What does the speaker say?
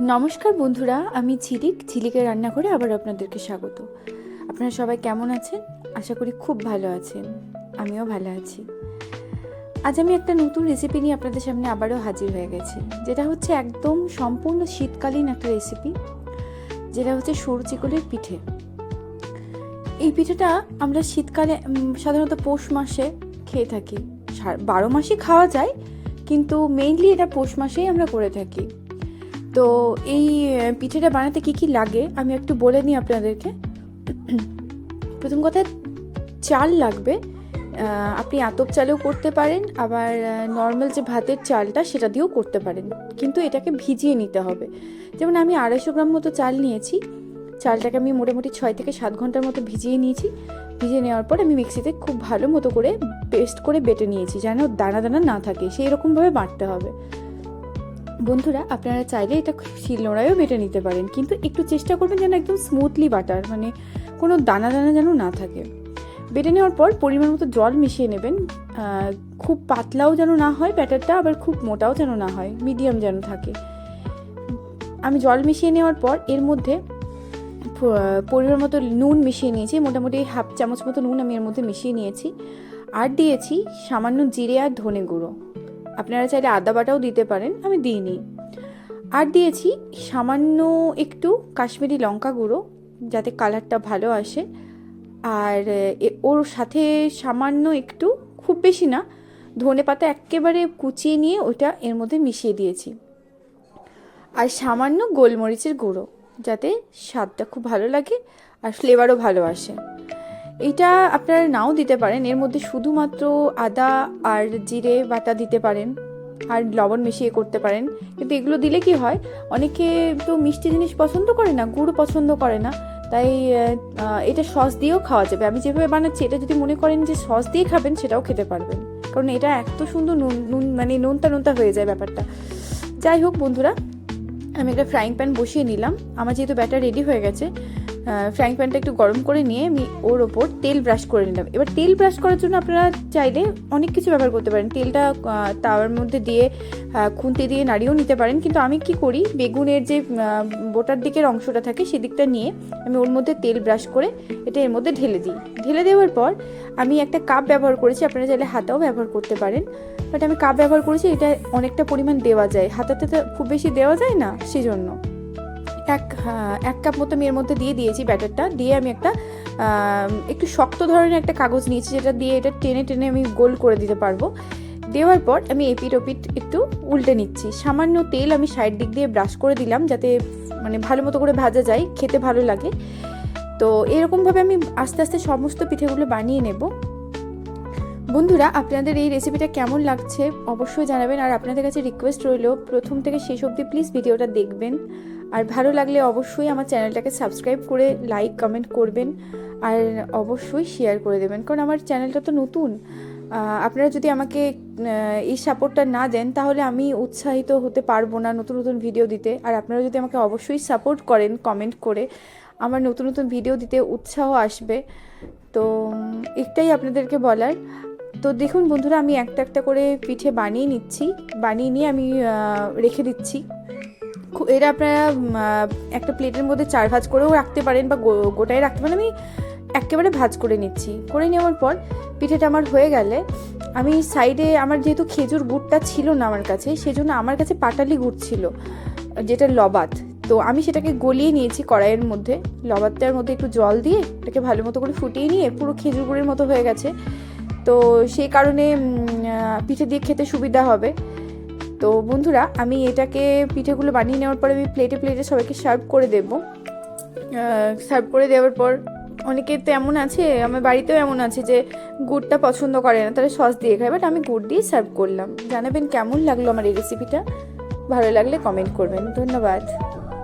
নমস্কার বন্ধুরা, আমি ঝিলিক। ঝিলিকের রান্না করে আবার আপনাদেরকে স্বাগত। আপনারা সবাই কেমন আছেন? আশা করি খুব ভালো আছেন। আমিও ভালো আছি। আজ আমি একটা নতুন রেসিপি নিয়ে আপনাদের সামনে আবারও হাজির হয়ে গেছি। যেটা হচ্ছে একদম সম্পূর্ণ শীতকালীন একটা রেসিপি যেটা হচ্ছে সরু চিকলের পিঠে। এই পিঠেটা আমরা শীতকালে সাধারণত পৌষ মাসে খেয়ে থাকি। বারো মাসই খাওয়া যায়, কিন্তু মেইনলি এটা পৌষ মাসেই আমরা করে থাকি। তো এই পিঠেটা বানাতে কি কি লাগে? আমি একটু বলে নিই আপনাদেরকে। প্রথম কথা, চাল লাগবে। আপনি আতপ চালেও করতে পারেন, আবার নর্মাল যে ভাতের চালটা সেটা দিয়েও করতে পারেন। কিন্তু এটাকে ভিজিয়ে নিতে হবে। যেমন আমি আড়াইশো গ্রাম মতো চাল নিয়েছি। চালটাকে আমি মোটামুটি ছয় থেকে সাত ঘণ্টার মতো ভিজিয়ে নিয়েছি। ভিজিয়ে নেওয়ার পর আমি মিক্সিতে খুব ভালো মতো করে পেস্ট করে বেটে নিয়েছি, যেন দানা দানা না থাকে। সেই রকমভাবে বাটতে হবে। বন্ধুরা, আপনারা চাইলে এটা শিলনোড়ায়ও বেটে নিতে পারেন, কিন্তু একটু চেষ্টা করবেন যেন একদম স্মুথলি বাটার মানে কোনো দানা দানা যেন না থাকে। বেটে নেওয়ার পর পরিমাণ মতো জল মিশিয়ে নেবেন। খুব পাতলাও যেন না হয় ব্যাটারটা, আবার খুব মোটাও যেন না হয় মিডিয়াম যেন থাকে। আমি জল মিশিয়ে নেওয়ার পর এর মধ্যে পরিমাণ মতো নুন মিশিয়ে নিয়েছি, মোটামুটি হাফ চামচ মতো নুন আমি এর মধ্যে মিশিয়ে নিয়েছি। আর দিয়েছি সামান্য জিরে আর ধনে গুঁড়ো। আপনারা চাইলে আদা বাটাও দিতে পারেন, আমি দিইনি। আর দিয়েছি সামান্য একটু কাশ্মীরি লঙ্কা গুঁড়ো, যাতে কালারটা ভালো আসে। আর ওর সাথে সামান্য একটু, খুব বেশি না, ধনে পাতা একেবারে কুচিয়ে নিয়ে ওটা এর মধ্যে মিশিয়ে দিয়েছি। আর সামান্য গোলমরিচের গুঁড়ো, যাতে স্বাদটা খুব ভালো লাগে আর ফ্লেভারও ভালো আসে। এইটা আপনারা নাও দিতে পারেন। এর মধ্যে শুধুমাত্র আদা আর জিরে বাটা দিতে পারেন আর লবণ মিশিয়ে করতে পারেন। কিন্তু এগুলো দিলে কি হয়, অনেকে তো মিষ্টি জিনিস পছন্দ করে না, গুড় পছন্দ করে না। তাই এটা সস দিয়েও খাওয়া যাবে। আমি যেভাবে বানাচ্ছি, এটা যদি মনে করেন যে সস দিয়ে খাবেন, সেটাও খেতে পারবেন। কারণ এটা এত সুন্দর নুন নুন মানে নোনতা নোনতা হয়ে যায় ব্যাপারটা। যাই হোক বন্ধুরা, আমি একটা ফ্রাইং প্যান বসিয়ে নিলাম। আমার যেহেতু ব্যাটার রেডি হয়ে গেছে ফ্রাইং প্যানটা একটু গরম করে নিয়ে আমি ওর ওপর তেল ব্রাশ করে নিলাম। এবার তেল ব্রাশ করার জন্য আপনারা চাইলে অনেক কিছু ব্যবহার করতে পারেন। তেলটা তাওয়ার মধ্যে দিয়ে খুন্তি দিয়ে নাড়িয়েও নিতে পারেন। কিন্তু আমি কি করি, বেগুনের যে বোটার দিকের অংশটা থাকে সেদিকটা নিয়ে আমি ওর মধ্যে তেল ব্রাশ করে এটা এর মধ্যে ঢেলে দিই। ঢেলে দেওয়ার পর আমি একটা কাপ ব্যবহার করেছি, আপনারা চাইলে হাতাও ব্যবহার করতে পারেন। বাট আমি কাপ ব্যবহার করেছি, এটা অনেকটা পরিমাণ দেওয়া যায়। হাতাতে তো খুব বেশি দেওয়া যায় না, সেজন্য। এক হ্যাঁ, এক কাপ মতো আমি এর মধ্যে দিয়ে দিয়েছি ব্যাটারটা। দিয়ে আমি একটা একটু শক্ত ধরনের একটা কাগজ নিয়েছি যেটা দিয়ে এটা টেনে টেনে আমি গোল করে দিতে পারব। দেওয়ার পর আমি এপিট ওপিট একটু উল্টে নিচ্ছি। সামান্য তেল আমি সাইড দিক দিয়ে ব্রাশ করে দিলাম যাতে মানে ভালো মতো করে ভাজা যায় খেতে ভালো লাগে। তো এরকমভাবে আমি আস্তে আস্তে সমস্ত পিঠেগুলো বানিয়ে নেব। বন্ধুরা আপনাদের এই রেসিপিটা কেমন লাগছে অবশ্যই জানাবেন। আর আপনাদের কাছে রিকোয়েস্ট রইল প্রথম থেকে শেষ অবধি প্লিজ ভিডিওটা দেখবেন। আর ভালো লাগলে অবশ্যই আমার চ্যানেলটাকে সাবস্ক্রাইব করে লাইক, কমেন্ট করবেন আর অবশ্যই শেয়ার করে দেবেন, কারণ আমার চ্যানেলটা তো নতুন। আপনারা যদি আমাকে এই সাপোর্টটা না দেন, তাহলে আমি উৎসাহিত হতে পারব না নতুন নতুন ভিডিও দিতে। আর আপনারা যদি আমাকে অবশ্যই সাপোর্ট করেন, কমেন্ট করে, আমার নতুন নতুন ভিডিও দিতে উৎসাহ আসবে। তো, একটাই আপনাদেরকে বলার, তো দেখুন বন্ধুরা, আমি একটা একটা করে পিঠে বানিয়ে নিচ্ছি। বানিয়ে নিয়ে আমি রেখে দিচ্ছি। এরা আপনারা একটা প্লেটের মধ্যে চার ভাজ করেও রাখতে পারেন বা গোটায় রাখতে পারেন। আমি একেবারে ভাজ করে নিচ্ছি। করে নেওয়ার পর পিঠেটা আমার হয়ে গেলে আমি সাইডে আমার যেহেতু খেজুর গুড়টা ছিল না আমার কাছে, সেজন্য আমার কাছে পাটালি গুড় ছিল, যেটা লবাত। তো আমি সেটাকে গলিয়ে নিয়েছি কড়াইয়ের মধ্যে। লবাতটার মধ্যে একটু জল দিয়ে এটাকে ভালো মতো করে ফুটিয়ে নিয়ে পুরো খেজুর গুড়ের মতো হয়ে গেছে। তো সেই কারণে পিঠে দিয়ে খেতে সুবিধা হবে। তো বন্ধুরা, আমি এটাকে পিঠেগুলো বানিয়ে নেওয়ার পর আমি প্লেটে প্লেটে সবাইকে সার্ভ করে দেবো। সার্ভ করে দেওয়ার পর অনেকে তো এমন আছে, আমার বাড়িতেও এমন আছে যে গুড়টা পছন্দ করে না তারা সস দিয়ে খায় বাট আমি গুড় দিয়ে সার্ভ করলাম। জানাবেন কেমন লাগল আমার এই রেসিপিটা ভালো লাগলে কমেন্ট করবেন। ধন্যবাদ।